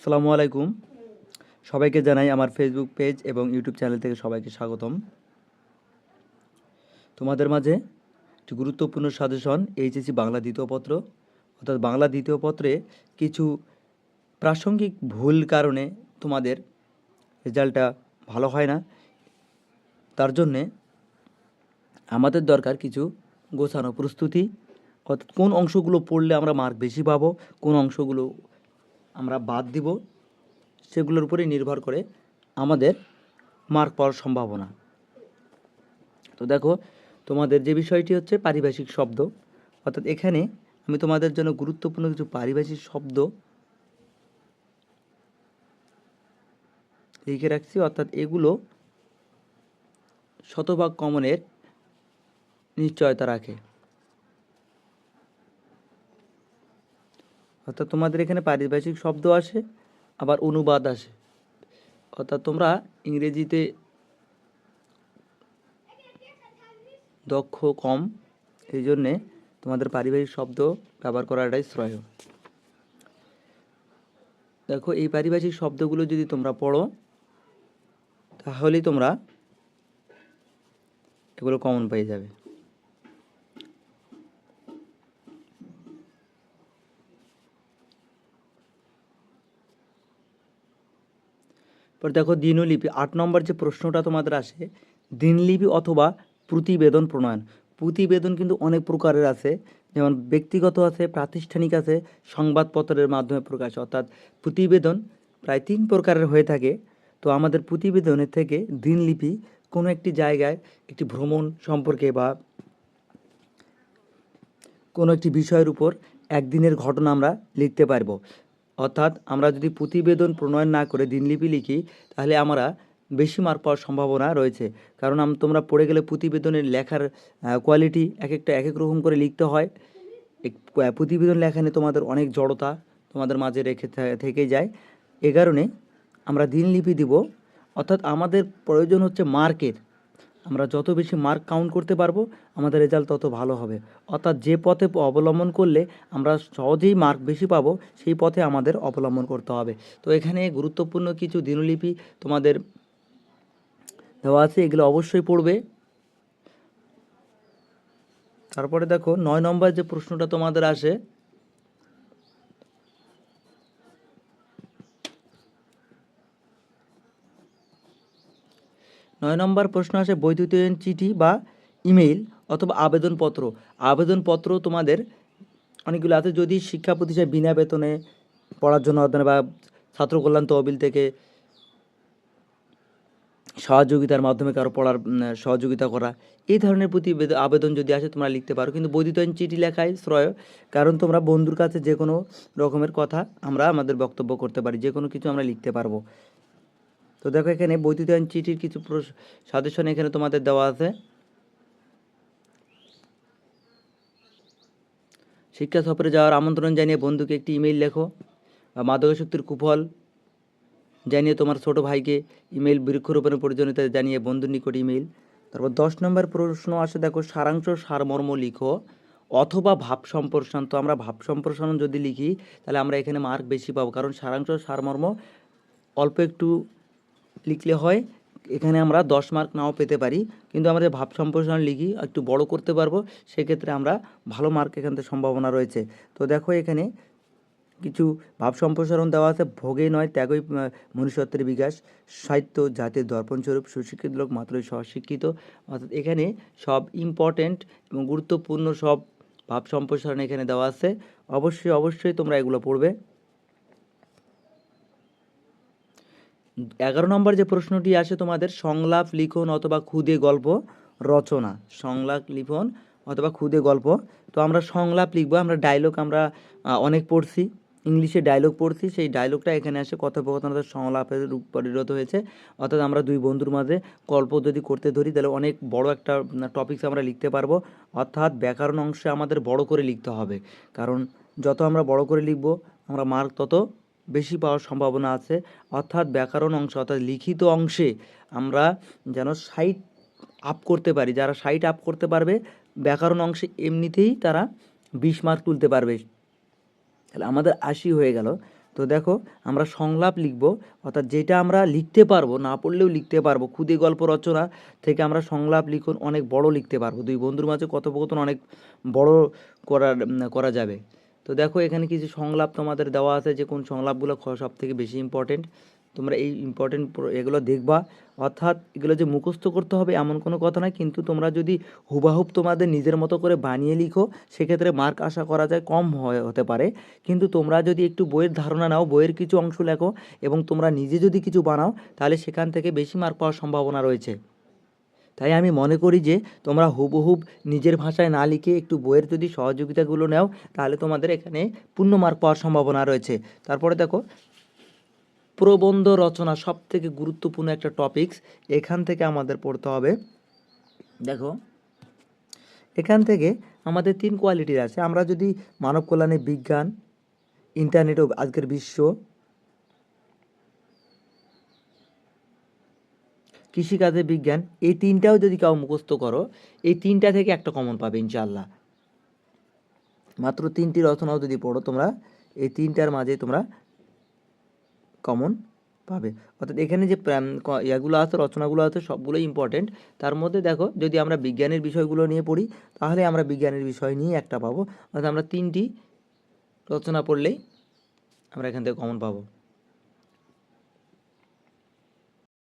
আসসালামু আলাইকুম। সবাইকে জানাই আমার ফেসবুক পেজ এবং ইউটিউব চ্যানেল থেকে সবাইকে স্বাগতম। তোমাদের মাঝে একটি গুরুত্বপূর্ণ সাজেশন এইচএসি বাংলা দ্বিতীয় পত্র। অর্থাৎ বাংলা দ্বিতীয় পত্রে কিছু প্রাসঙ্গিক ভুল কারণে তোমাদের রেজাল্টটা ভালো হয় না। তার জন্যে আমাদের দরকার কিছু গোছানো প্রস্তুতি। অর্থাৎ কোন অংশগুলো পড়লে আমরা মার্ক বেশি পাবো, কোন অংশগুলো আমরা বাদ দিব। সেগুলোর উপরেই নির্ভর করে আমাদের মার্ক পাওয়ার সম্ভাবনা। তো দেখো, তোমাদের যে বিষয়টি হচ্ছে পারিভাষিক শব্দ, অর্থাৎ এখানে আমি তোমাদের জন্য গুরুত্বপূর্ণ কিছু পারিভাষিক শব্দ লিখে রাখছি। অর্থাৎ এগুলো শতভাগ কমনের নিশ্চয়তা রাখে। অর্থাৎ তোমাদের এখানে পারিভাষিক শব্দ আসে, আবার অনুবাদ আসে। অর্থাৎ তোমরা ইংরেজিতে দক্ষ, কম, এই জন্যে তোমাদের পারিবারিক শব্দ ব্যবহার করাটাই শ্রেয়। দেখো, এই পারিভাষিক শব্দগুলো যদি তোমরা পড়ো, তাহলেই তোমরা এগুলো কমন পেয়ে যাবে। পর দেখো দিনলিপি, আট নম্বর যে প্রশ্নটা তোমাদের আসে, দিনলিপি অথবা প্রতিবেদন প্রণয়ন। প্রতিবেদন কিন্তু অনেক প্রকারের আছে, যেমন ব্যক্তিগত আছে, প্রাতিষ্ঠানিক আছে, সংবাদপত্রের মাধ্যমে প্রকাশ। অর্থাৎ প্রতিবেদন প্রায় তিন প্রকারের হয়ে থাকে। তো আমাদের প্রতিবেদনের থেকে দিনলিপি কোনো একটি জায়গায় একটি ভ্রমণ সম্পর্কে বা কোনো একটি বিষয়ের উপর একদিনের ঘটনা আমরা লিখতে পারব। অর্থাৎ আমরা যদি প্রতিবেদন প্রণয়ন না করে দিনলিপি লিখি, তাহলে আমরা বেশি মার্ক পাওয়ার সম্ভাবনা রয়েছে। কারণ আম, তোমরা পড়ে গেলে প্রতিবেদনের লেখার কোয়ালিটি এক একটা, এক এক রকম করে লিখতে হয়। প্রতিবেদন লেখানে তোমাদের অনেক জড়তা তোমাদের মাঝে রেখে থেকে যায়। এ কারণে আমরা দিনলিপি দিব। অর্থাৎ আমাদের প্রয়োজন হচ্ছে মার্কের আমরা যত বেশি মার্ক কাউন্ট করতে পারব, আমাদের রেজাল্ট তত ভালো হবে। অর্থাৎ যে পথে অবলম্বন করলে আমরা সহজেই মার্ক বেশি পাবো, সেই পথে আমাদের অবলম্বন করতে হবে। তো এখানে গুরুত্বপূর্ণ কিছু দিনলিপি তোমাদের দেওয়া আছে, এগুলো অবশ্যই পড়বে। তারপরে দেখো, নয় নম্বর যে প্রশ্নটা তোমাদের আসে নয় নম্বর প্রশ্ন আসে বৈদ্যুতিন চিঠি বা ইমেইল অথবা আবেদনপত্র। আবেদনপত্র তোমাদের অনেকগুলো আছে। যদি শিক্ষা প্রতিষ্ঠান বিনা বেতনে পড়ার জন্য অধ্যয়ন বা ছাত্র কল্যাণ তহবিল থেকে সহযোগিতার মাধ্যমে কারও পড়ার সহযোগিতা করা, এই ধরনের প্রতি আবেদন যদি আসে তোমরা লিখতে পারো। কিন্তু বৈদ্যুতিন চিঠি লেখাই শ্রয়, কারণ তোমরা বন্ধুর কাছে যে কোনো রকমের কথা আমরা আমাদের বক্তব্য করতে পারি। যে কোনো কিছু আমরা লিখতে পারব। তো দেখো এখানে বৈদ্যুতিন চিঠির কিছু সাজেশন এখানে তোমাদের দেওয়া আছে। শিক্ষা সফরে যাওয়ার আমন্ত্রণ জানিয়ে বন্ধুকে একটি ইমেইল লেখো। মাদকাসক্তির কুফল। জানিয়ে তোমার ছোট ভাইকে ইমেইল বৃক্ষরোপণের প্রয়োজনীয়তা জানিয়ে বন্ধুর নিকট ইমেইল তারপর দশ নম্বর প্রশ্ন আসে, দেখো, সারাংশ সারমর্ম লিখো অথবা ভাব সম্প্রসারণ। তো আমরা ভাব সম্প্রসারণ যদি লিখি, তাহলে আমরা এখানে মার্ক বেশি পাবো। কারণ সারাংশ সারমর্ম অল্প একটু লিখলে হয়, এখানে আমরা দশ মার্ক নাও পেতে পারি। কিন্তু আমাদের ভাব সম্প্রসারণ লিখি, একটু বড় করতে পারব, সেক্ষেত্রে আমরা ভালো মার্ক এখান থেকে সম্ভাবনা রয়েছে। তো দেখো এখানে কিছু ভাব সম্প্রসারণ দেওয়া আছে, ভোগে নয়, ত্যাগই মনুষ্যত্বের বিকাশ, সাহিত্য, জাতির দর্পণস্বরূপ সুশিক্ষিত লোক মাত্রই স্বশিক্ষিত। অর্থাৎ এখানে সব ইম্পর্ট্যান্ট এবং গুরুত্বপূর্ণ সব ভাব সম্প্রসারণ এখানে দেওয়া আছে। অবশ্যই অবশ্যই তোমরা এগুলো পড়বে। এগারো নম্বর যে প্রশ্নটি আসে তোমাদের, সংলাপ, লিখন অথবা খুদে গল্প রচনা। সংলাপ, লিখন অথবা খুদে গল্প। তো আমরা সংলাপ লিখব, আমরা ডায়লগ আমরা অনেক পড়ছি, ইংলিশে ডায়লগ পড়ছি, সেই ডায়লগটা এখানে আসে কথোপকথন সংলাপের রূপ পরিণত হয়েছে। অর্থাৎ আমরা দুই বন্ধুর মাঝে গল্প যদি করতে ধরি, তাহলে অনেক বড় একটা টপিকস আমরা লিখতে পারব। অর্থাৎ ব্যাকরণ অংশে আমাদের বড় করে লিখতে হবে। কারণ যত আমরা বড় করে লিখব, আমরা মার্ক তত বেশি পাওয়ার সম্ভাবনা আছে। অর্থাৎ ব্যাকরণ অংশ, অর্থাৎ লিখিত অংশে আমরা যেন সাইট আপ করতে পারি। যারা সাইট আপ করতে পারবে, ব্যাকরণ অংশে এমনিতেই তারা বিশ মার্ক তুলতে পারবে। তাহলে আমাদের আশি হয়ে গেল। তো দেখো, আমরা সংলাপ লিখব, অর্থাৎ যেটা আমরা লিখতে পারব, না পড়লেও লিখতে পারব ক্ষুদে গল্প রচনা থেকে আমরা সংলাপ লিখন, অনেক বড় লিখতে পারব। দুই বন্ধুর মাঝে কথোপকথন অনেক বড় করার করা যাবে। তো দেখো, এখানে কিছু সংলাপ তোমাদের দেওয়া আছে যে কোন সংলাপগুলো সব থেকে বেশি ইম্পর্টেন্ট তোমরা এই ইম্পর্টেন্ট এগুলো দেখবা। অর্থাৎ এগুলো যে মুখস্থ করতে হবে এমন কোনো কথা নয়, কিন্তু তোমরা যদি হুবাহুব তোমাদের নিজের মতো করে বানিয়ে লিখো, সেক্ষেত্রে মার্ক আশা করা যায় কম হতে পারে। কিন্তু তোমরা যদি একটু বইয়ের ধারণা নাও, বইয়ের কিছু অংশ লেখো এবং তোমরা নিজে যদি কিছু বানাও, তাহলে সেখান থেকে বেশি মার্ক পাওয়ার সম্ভাবনা রয়েছে। তাই আমি মনে করি যে তোমরা হুবহুব নিজের ভাষায় না লিখে একটু বইয়ের যদি সহযোগিতাগুলো নাও, তাহলে তোমাদের এখানে পূর্ণ মার্ক পাওয়ার সম্ভাবনা রয়েছে। তারপরে দেখো, প্রবন্ধ রচনা সব থেকে গুরুত্বপূর্ণ একটা টপিকস এখান থেকে আমাদের পড়তে হবে। দেখো, এখান থেকে আমাদের তিন কোয়ালিটির আছে। আমরা যদি মানব কল্যাণে বিজ্ঞান ইন্টারনেট ও আজকের বিশ্ব কৃষিকাজে বিজ্ঞান, এই তিনটাও যদি কেউ মুখস্থ করো, এই তিনটা থেকে একটা কমন পাবে ইনশাল্লাহ মাত্র তিনটি রচনাও যদি পড়ো তোমরা, এই তিনটার মাঝে তোমরা কমন পাবে। অর্থাৎ এখানে যে ইয়াগুলো আছে, রচনাগুলো আছে, সবগুলোই ইম্পর্টেন্ট তার মধ্যে দেখো, যদি আমরা বিজ্ঞানের বিষয়গুলো নিয়ে পড়ি, তাহলে আমরা বিজ্ঞানের বিষয় নিয়ে একটা পাবো। অর্থাৎ আমরা তিনটি রচনা পড়লেই আমরা এখান থেকে কমন পাবো।